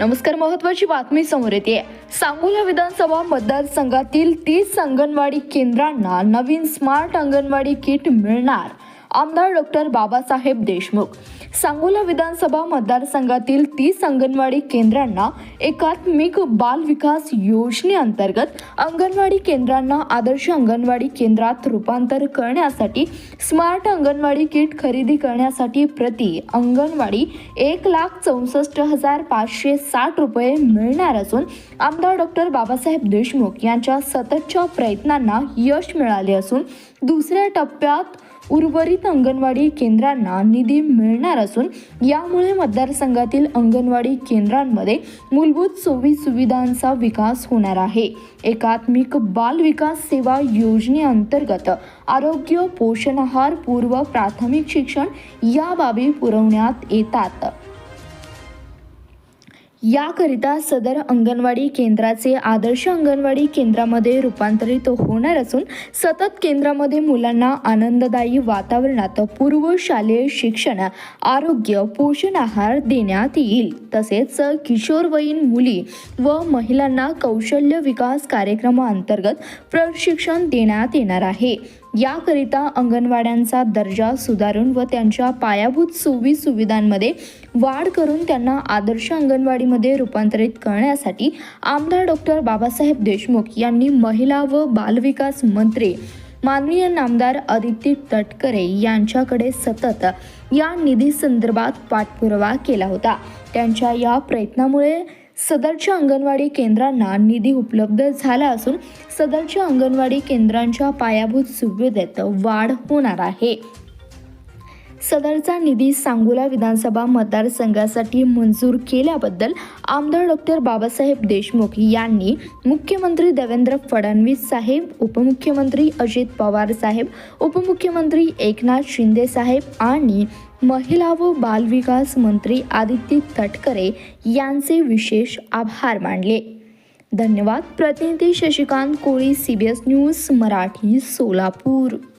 नमस्कार महत्वाची बातमी समोर येते. सांगोला विधानसभा मतदारसंघातील तीस अंगणवाडी केंद्रांना नवीन स्मार्ट अंगणवाडी किट मिळणार आमदार डॉक्टर बाबासाहेब देशमुख. सांगोला विधानसभा मतदारसंघातील तीस अंगणवाडी केंद्रांना एकात्मिक बाल विकास योजनेअंतर्गत अंगणवाडी केंद्रांना आदर्श अंगणवाडी केंद्रात रूपांतर करण्यासाठी स्मार्ट अंगणवाडी किट खरेदी करण्यासाठी प्रति अंगणवाडी एक लाख चौसष्ट हजार पाचशे साठ रुपये मिळणार असून आमदार डॉक्टर बाबासाहेब देशमुख यांच्या सततच्या प्रयत्नांना यश मिळाले असून दुसऱ्या टप्प्यात उर्वरित अंगणवाडी केंद्रांना निधी मिळणार असून यामुळे मतदारसंघातील अंगणवाडी केंद्रांमध्ये मूलभूत सोयी सुविधांचा विकास होणार आहे. एकात्मिक बाल विकास सेवा योजनेअंतर्गत आरोग्य पोषण आहार पूर्व प्राथमिक शिक्षण या बाबी पुरवण्यात येतात. याकरिता सदर अंगणवाडी केंद्राचे आदर्श अंगणवाडी केंद्रामध्ये रूपांतरित होणार असून सतत केंद्रामध्ये मुलांना आनंददायी वातावरणात पूर्व शालेय शिक्षण आरोग्य पोषण आहार देण्यात येईल. तसेच किशोरवयीन मुली व महिलांना कौशल्य विकास कार्यक्रमाअंतर्गत प्रशिक्षण देण्यात येणार आहे. याकरिता अंगणवाड्यांचा दर्जा सुधारून व त्यांच्या पायाभूत सोयी सुविधांमध्ये वाढ करून त्यांना आदर्श अंगणवाडीमध्ये रूपांतरित करण्यासाठी आमदार डॉक्टर बाबासाहेब देशमुख यांनी महिला व बालविकास मंत्री माननीय नामदार आदित्य तटकरे यांच्याकडे सतत या निधी संदर्भात पाठपुरावा केला होता. त्यांच्या या प्रयत्नामुळे सदरच्या अंगणवाडी केंद्रांना निधी उपलब्ध झाला असून सदरच्या अंगणवाडी केंद्रांच्या पायाभूत सुविधेत वाढ होणार आहे. सदरचा निधी सांगोला विधानसभा मतदारसंघासाठी मंजूर केल्याबद्दल आमदार डॉक्टर बाबासाहेब देशमुख यांनी मुख्यमंत्री देवेंद्र फडणवीस साहेब उपमुख्यमंत्री अजित पवार साहेब उपमुख्यमंत्री एकनाथ शिंदे साहेब आणि महिला व बालविकास मंत्री आदित्य तटकरे यांचे विशेष आभार मानले. धन्यवाद. प्रतिनिधी Shashikant Koli C B S news Marathi Solapur.